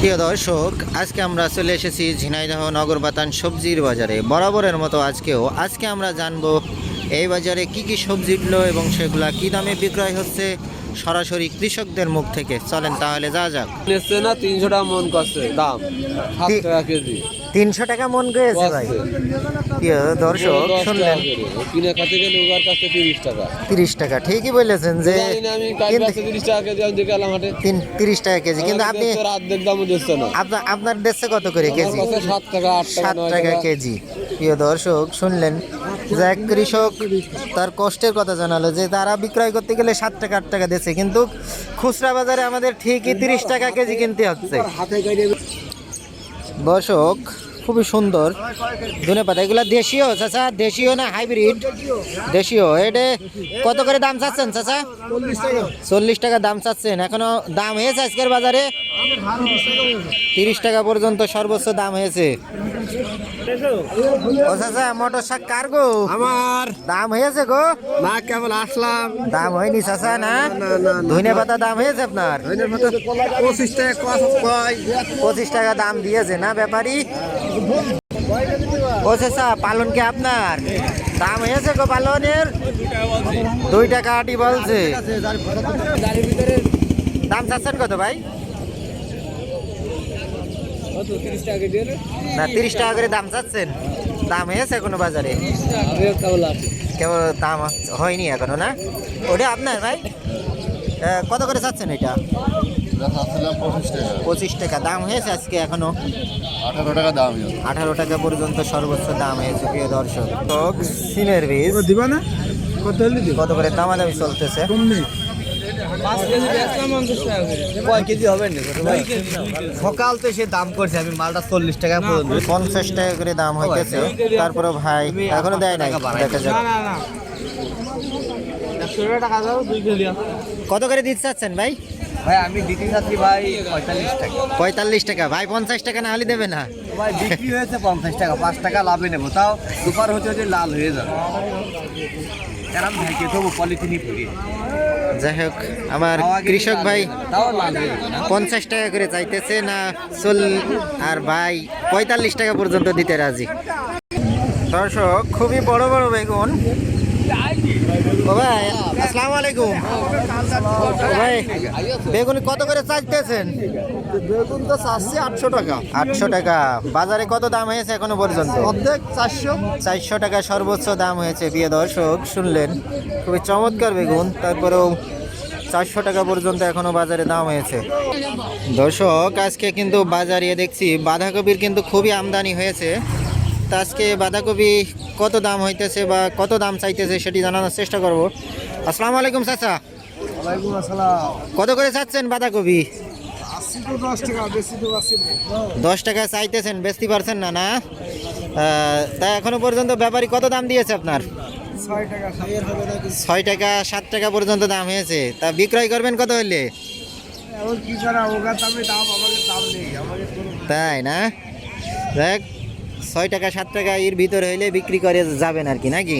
প্রিয় দর্শক, আজকে আমরা চলে এসেছি ঝিনাইদহ নগরবাতান সবজির বাজারে। বরাবরের মতো আজকেও, আজকে আমরা জানব এই বাজারে কি কি সবজি উঠল এবং সেগুলা কি দামে বিক্রয় হচ্ছে সরাসরি কৃষকদের মুখ থেকে। চলেন তাহলে যা যাক। না তিনশো টাকা মন করছে দাম। সাত টাকা কেজি। তিনশো টাকা মন গেছে ভাই। দর্শক শুনলেন? কিনে খাতে গেলে ওগার কাছে তিরিশ টাকা। তিরিশ টাকা ঠিকই বলেছেন যে তিরিশ টাকা কেজি আমি দেখে হাটে। তিরিশ টাকা কেজি। কিন্তু আপনি অর্ধেক দামও দিচ্ছে না। আপনার আপনার দেশে কত করে কেজি? সাত টাকা আট টাকা। কেজি। প্রিয় দর্শক শুনলেন? যে এক কৃষক তার কষ্টের কথা জানালো যে তারা বিক্রয় করতে গেলে সাত টাকা আট টাকা দিচ্ছে কিন্তু খুচরা বাজারে আমাদের ঠিকই তিরিশ টাকা কেজি কিনতে হচ্ছে। দর্শক খুবই সুন্দর। ধনে পাতা এগুলো দেশীয় চাচা? দেশীয় না হাইব্রিড দেশীয়। এটা কত করে দাম চাচ্ছেন চাচা? চল্লিশ টাকা দাম চাচ্ছেন। এখনও দাম হয়েছে আজকের বাজারে? তিরিশ টাকা পর্যন্ত সর্বোচ্চ দাম হয়েছে। ও চাচা মোটর শাক কার গো? আমার। দাম হয়েছে গো? না কেবল আসলাম। দাম হয়নি চাচা না? ধনে পাতা দাম হয়েছে আপনার? পঁচিশ টাকা পঁচিশ টাকা দাম দিয়েছে না ব্যাপারী? ও চাচা পালন কি আপনার? দাম হয়েছে গো পালনের? দুই টাকা আটি বলছে। দাম চাচ্ছেন কত ভাই? না, তিরিশ টাকা করে দাম চাচ্ছেন। দাম হয়েছে কোনো বাজারে? কেবল দাম হয়নি এখনও, না? ওটা আপনার ভাই? কত করে চাচ্ছেন এটা? পঁচিশ টাকা। দাম হয়েছে আজকে এখনও? আঠারো টাকা দাম আঠারো টাকা পর্যন্ত সর্বোচ্চ দাম হয়েছে প্রিয় দর্শক। তো সিমের বীজ দিবা না? কত করে চলতেছে? কেজি হবে না সকাল তো সে দাম করছে আমি মালটা চল্লিশ টাকা পর্যন্ত। পঞ্চাশ টাকা করে দাম হইতেছে। তারপরে ভাই এখনও দেয় নাই দেখা যাক। না না না। একশো টাকা দাও দুই কেজি কত করে দিতে চাচ্ছেন ভাই? ভাই আমি দিতে চাচ্ছি ভাই পঁয়তাল্লিশ টাকা। পঁয়তাল্লিশ টাকা। ভাই পঞ্চাশ টাকা না হলে দেবে না। ভাই বিক্রি হয়েছে পঞ্চাশ টাকা পাঁচ টাকা লাভে নেব। তাও দুপার হচ্ছে যে লাল হয়ে যাবে কারণ ভাইকে দেবো পলিথিনই যাই হোক আমার কৃষক ভাই পঞ্চাশ টাকা করে চাইতেছে না চল আর ভাই পঁয়তাল্লিশ টাকা পর্যন্ত দিতে রাজি। দর্শক খুবই বড় বড় বেগুন। ভাই আসসালামু আলাইকুম। ভাই বেগুন কত করে চাইতেছেন? বেগুন তো চাচ্ছি আটশো টাকা। আটশো টাকা। বাজারে কত দাম হয়েছে এখনও পর্যন্ত? অর্ধেক চারশো। চারশো টাকা সর্বোচ্চ দাম হয়েছে প্রিয় দর্শক শুনলেন? খুবই চমৎকার বেগুন তারপরেও চারশো টাকা পর্যন্ত এখনও বাজারে দাম হয়েছে। দর্শক আজকে কিন্তু বাজারে দেখছি বাঁধাকপির কিন্তু খুবই আমদানি হয়েছে। তা আজকে বাঁধাকপি কত দাম হইতেছে বা কত দাম চাইতেছে সেটি জানানোর চেষ্টা করব। আসসালামু আলাইকুম চাচা। কত করে চাচ্ছেন বাঁধাকপি? দশ টাকা চাইতেছেন বেচতে পারছেন না না? তা এখনও পর্যন্ত ব্যাপারী কত দাম দিয়েছে আপনার? ছয় টাকা সাত টাকা পর্যন্ত দাম হয়েছে। তা বিক্রয় করবেন কত হইলে? তাই না? দেখ ছয় টাকা সাত টাকা এর ভিতরে হইলে বিক্রি করে যাবেন আর কি নাকি?